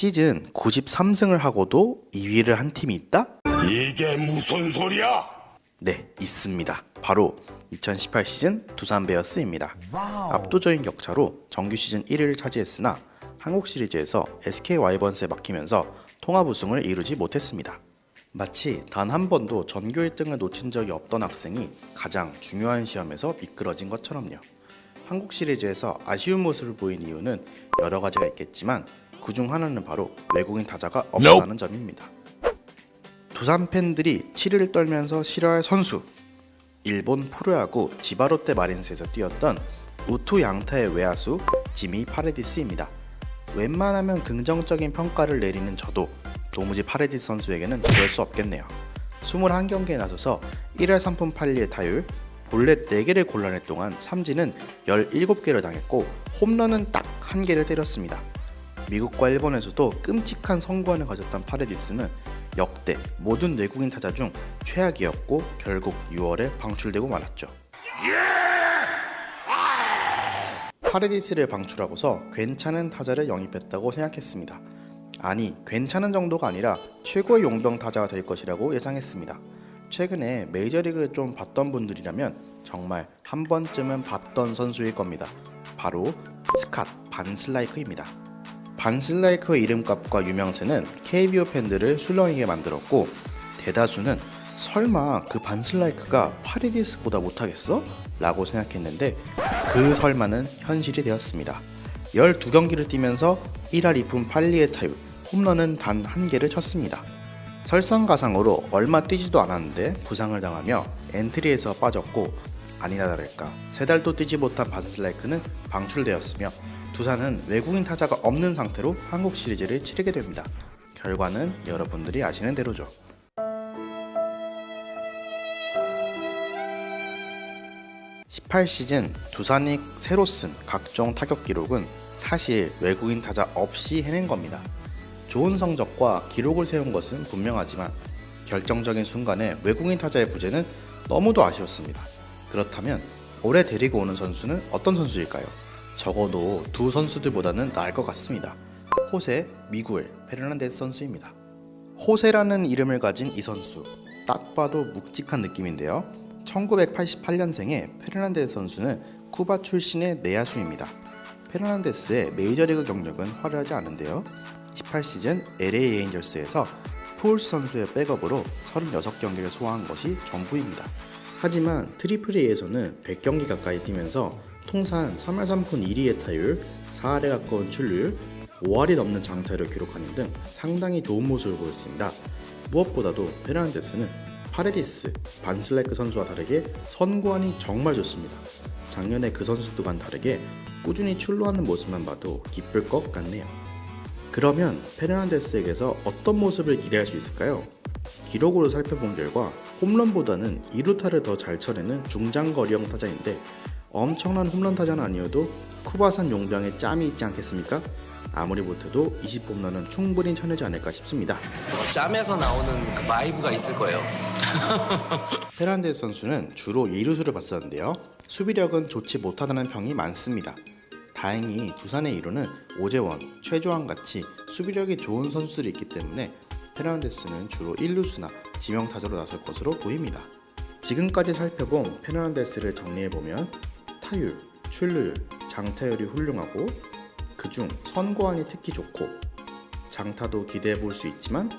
시즌 93승을 하고도 2위를 한 팀이 있다? 이게 무슨 소리야? 네, 있습니다. 바로 2018 시즌 두산 베어스입니다. 압도적인 격차로 정규 시즌 1위를 차지했으나 한국 시리즈에서 SK 와이번스에 막히면서 통합 우승을 이루지 못했습니다. 마치 단 한 번도 전교 1등을 놓친 적이 없던 학생이 가장 중요한 시험에서 미끄러진 것처럼요. 한국 시리즈에서 아쉬운 모습을 보인 이유는 여러 가지가 있겠지만 그중 하나는 바로 외국인 타자가 없다는 점입니다. 두산 팬들이 치를 떨면서 싫어할 선수 일본 프로야구 지바롯데 마린스에서 뛰었던 우투 양타의 외야수 지미 파레디스입니다. 웬만하면 긍정적인 평가를 내리는 저도 도무지 파레디스 선수에게는 그럴 수 없겠네요. 21경기에 나서서 1할 3푼 8리의 타율, 볼넷 4개를 골라낼 동안 삼진은 17개를 당했고 홈런은 딱한 개를 때렸습니다. 미국과 일본에서도 끔찍한 성과를 가졌던 파레디스는 역대 모든 외국인 타자 중 최악이었고 결국 6월에 방출되고 말았죠. 파레디스를 방출하고서 괜찮은 타자를 영입했다고 생각했습니다. 아니, 괜찮은 정도가 아니라 최고의 용병 타자가 될 것이라고 예상했습니다. 최근에 메이저리그를 좀 봤던 분들이라면 정말 한 번쯤은 봤던 선수일 겁니다. 바로 스캇 반슬라이크입니다. 반슬라이크의 이름값과 유명세는 KBO 팬들을 술렁이게 만들었고 대다수는 설마 그 반슬라이크가 파리디스보다 못하겠어? 라고 생각했는데 그 설마는 현실이 되었습니다. 12경기를 뛰면서 1할 2푼 8리의 타율, 홈런은 단 한 개를 쳤습니다. 설상가상으로 얼마 뛰지도 않았는데 부상을 당하며 엔트리에서 빠졌고 아니나 다를까 세 달도 뛰지 못한 반슬라이크는 방출되었으며 두산은 외국인 타자가 없는 상태로 한국 시리즈를 치르게 됩니다. 결과는 여러분들이 아시는 대로죠. (18) 시즌 두산이 새로 쓴 각종 타격 기록은 사실 외국인 타자 없이 해낸 겁니다. 좋은 성적과 기록을 세운 것은 분명하지만 결정적인 순간에 외국인 타자의 부재는 너무도 아쉬웠습니다. 그렇다면 올해 데리고 오는 선수는 어떤 선수일까요? 적어도 두 선수들보다는 나을 것 같습니다. 호세, 미구엘, 페르난데스 선수입니다. 호세라는 이름을 가진 이 선수 딱 봐도 묵직한 느낌인데요. 1988년생의 페르난데스 선수는 쿠바 출신의 내야수입니다. 페르난데스의 메이저리그 경력은 화려하지 않은데요. 18시즌 LA 에인절스에서 푸울스 선수의 백업으로 36경기를 소화한 것이 전부입니다. 하지만 트리플 A에서는 100경기 가까이 뛰면서 통산 3할 3푼 1위의 타율, 4할에 가까운 출루율, 5할이 넘는 장타율을 기록하는 등 상당히 좋은 모습을 보였습니다. 무엇보다도 페르난데스는 파레디스, 반슬레크 선수와 다르게 선구안이 정말 좋습니다. 작년에 그 선수들과는 다르게 꾸준히 출루하는 모습만 봐도 기쁠 것 같네요. 그러면 페르난데스에게서 어떤 모습을 기대할 수 있을까요? 기록으로 살펴본 결과 홈런보다는 2루타를 더 잘 쳐내는 중장거리형 타자인데 엄청난 홈런 타자는 아니어도 쿠바산 용병의 짬이 있지 않겠습니까? 아무리 못해도 20홈런은 충분히 쳐내지 않을까 싶습니다. 뭐 짬에서 나오는 그 바이브가 있을 거예요. 페란데스 선수는 주로 2루수를 봤었는데요. 수비력은 좋지 못하다는 평이 많습니다. 다행히 두산의 2루는 오재원, 최주환 같이 수비력이 좋은 선수들이 있기 때문에 페르난데스는 주로 1루수나 지명 타자로 나설 것으로 보입니다. 지금까지 살펴본 페르난데스를 정리해보면 타율, 출루율, 장타율이 훌륭하고 그중 선고안이 특히 좋고 장타도 기대해 볼 수 있지만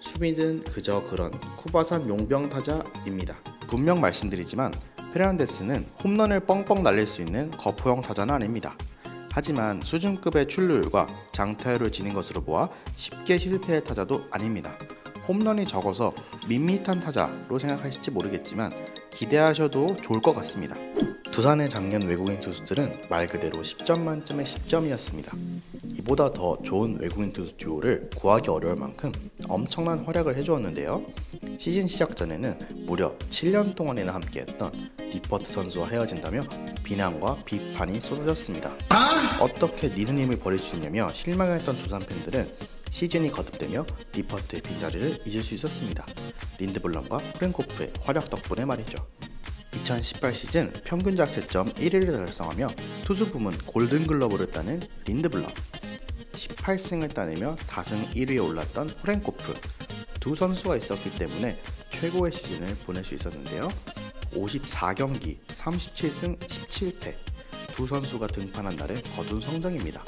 수비는 그저 그런 쿠바산 용병 타자입니다. 분명 말씀드리지만 페르난데스는 홈런을 뻥뻥 날릴 수 있는 거포형 타자는 아닙니다. 하지만 수준급의 출루율과 장타율을 지닌 것으로 보아 쉽게 실패할 타자도 아닙니다. 홈런이 적어서 밋밋한 타자로 생각하실지 모르겠지만 기대하셔도 좋을 것 같습니다. 두산의 작년 외국인 투수들은 말 그대로 10점 만점에 10점이었습니다. 이보다 더 좋은 외국인 투수 듀오를 구하기 어려울 만큼 엄청난 활약을 해주었는데요. 시즌 시작 전에는 무려 7년 동안이나 함께했던 리퍼트 선수와 헤어진다며 비난과 비판이 쏟아졌습니다. 어떻게 니는 힘을 버릴 수 있냐며 실망했던 두산 팬들은 시즌이 거듭되며 리퍼트의 빈자리를 잊을 수 있었습니다. 린드블럼과 프랭코프의 활약 덕분에 말이죠. 2018 시즌 평균 자책점 1위를 달성하며 투수 부문 골든글러브를 따낸 린드블럼 18승을 따내며 다승 1위에 올랐던 후렌코프 두 선수가 있었기 때문에 최고의 시즌을 보낼 수 있었는데요. 54경기 37승 17패 두 선수가 등판한 날의 거둔 성적입니다.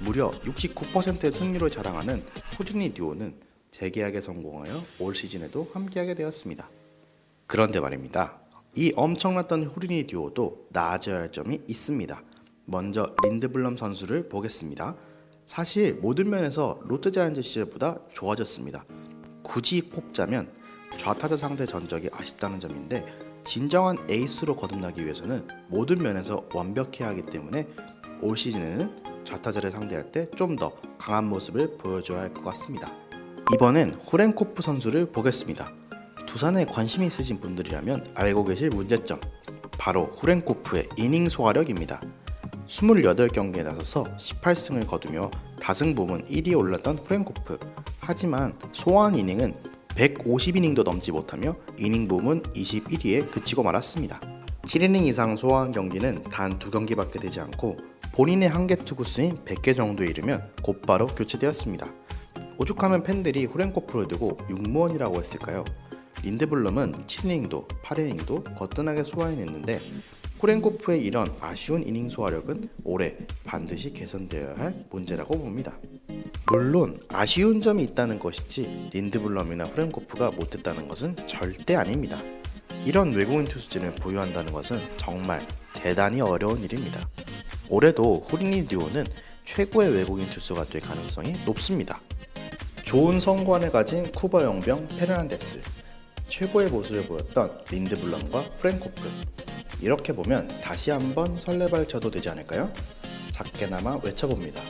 무려 69%의 승률을 자랑하는 후디니 듀오는 재계약에 성공하여 올 시즌에도 함께하게 되었습니다. 그런데 말입니다. 이 엄청났던 후리니 듀오도 나아져야 할 점이 있습니다. 먼저 린드블럼 선수를 보겠습니다. 사실 모든 면에서 롯데자이언츠 시절보다 좋아졌습니다. 굳이 뽑자면 좌타자 상대 전적이 아쉽다는 점인데 진정한 에이스로 거듭나기 위해서는 모든 면에서 완벽해야 하기 때문에 올 시즌에는 좌타자를 상대할 때 좀 더 강한 모습을 보여줘야 할 것 같습니다. 이번엔 후렌코프 선수를 보겠습니다. 두산에 관심이 있으신 분들이라면 알고 계실 문제점 바로 후렌코프의 이닝 소화력입니다. 28경기에 나서서 18승을 거두며 다승 부문 1위에 올랐던 후렌코프 하지만 소화한 이닝은 150이닝도 넘지 못하며 이닝 부문 21위에 그치고 말았습니다. 7이닝 이상 소화한 경기는 단두 경기밖에 되지 않고 본인의 한계 투구수인 100개 정도에 이르면 곧바로 교체되었습니다. 오죽하면 팬들이 후렌코프를 두고 육무원이라고 했을까요? 린드블럼은 7이닝도 8이닝도 거뜬하게 소화해냈는데 후렌코프의 이런 아쉬운 이닝 소화력은 올해 반드시 개선되어야 할 문제라고 봅니다. 물론 아쉬운 점이 있다는 것이지 린드블럼이나 후렌코프가 못했다는 것은 절대 아닙니다. 이런 외국인 투수진을 보유한다는 것은 정말 대단히 어려운 일입니다. 올해도 후리니 듀오는 최고의 외국인 투수가 될 가능성이 높습니다. 좋은 성관을 가진 쿠바 용병 페르난데스, 최고의 모습을 보였던 린드블럼과 프랭코프. 이렇게 보면 다시 한번 설레발쳐도 되지 않을까요? 작게나마 외쳐봅니다.